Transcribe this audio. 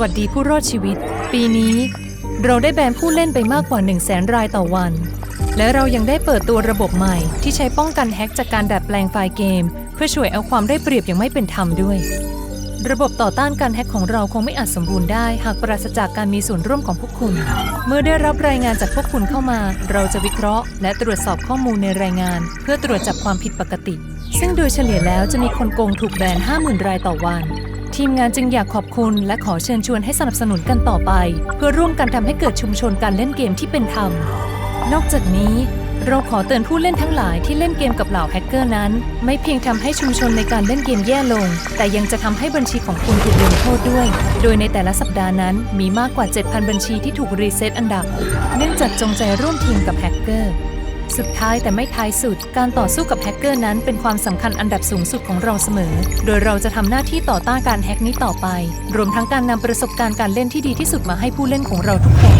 วัสดีผู้รอดชีวิต ปีนี้ เราได้แบนผู้เล่นไปมากกว่า 1 0 0 0 0แสนรายต่อวัน และเรายังได้เปิดตัวระบบใหม่ที่ใช้ป้องกันแฮ็กจากการดัดแปลงไฟล์เกม เพื่อช่วยเอาความได้เปรียบอย่างไม่เป็นธรรมด้วย ระบบต่อต้านการแฮ็กของเราคงไม่อาจสมบูรณ์ได้ หากปราศจากการมีส่วนร่วมของพวกคุณ เมื่อได้รับรายงานจากพวกคุณเข้ามา เราจะวิเคราะห์ และตรวจสอบข้อมูลในรายงาน เพื่อตรวจจับความผิดปกติ ซึ่งโดยเฉลี่ยแล้วจะมีคนโกงถูกแบน 50,000 รายต่อวัน ทีมงานจึงอยากขอบคุณ และขอเชิญชวนให้สนับสนุนกันต่อไป เพื่อร่วมกันทำให้เกิดชุมชนการเล่นเกมที่เป็นธรรม นอกจากนี้เราขอเตือนผู้เล่นทั้งหลายที่เล่นเกมกับเหล่าแฮกเกอร์นั้น ไม่เพียงทำให้ชุมชนในการเล่นเกมแย่ลง แต่ยังจะทำให้บัญชีของคุณถูกลงโทษด้วย โดยในแต่ละสัปดาห์นั้นมีมากกว่า 7,000 บัญชีที่ถูกรีเซ็ตอันดับ เนื่องจากจงใจร่วมทีมกับแฮกเกอร์ สุดท้ายแต่ไม่ท้ายสุด การต่อสู้กับแฮกเกอร์นั้นเป็นความสำคัญอันดับสูงสุดของเราเสมอ โดยเราจะทำหน้าที่ต่อต้านการแฮกนี้ต่อไป รวมทั้งการนำประสบการณ์การเล่นที่ดีที่สุดมาให้ผู้เล่นของเราทุกคน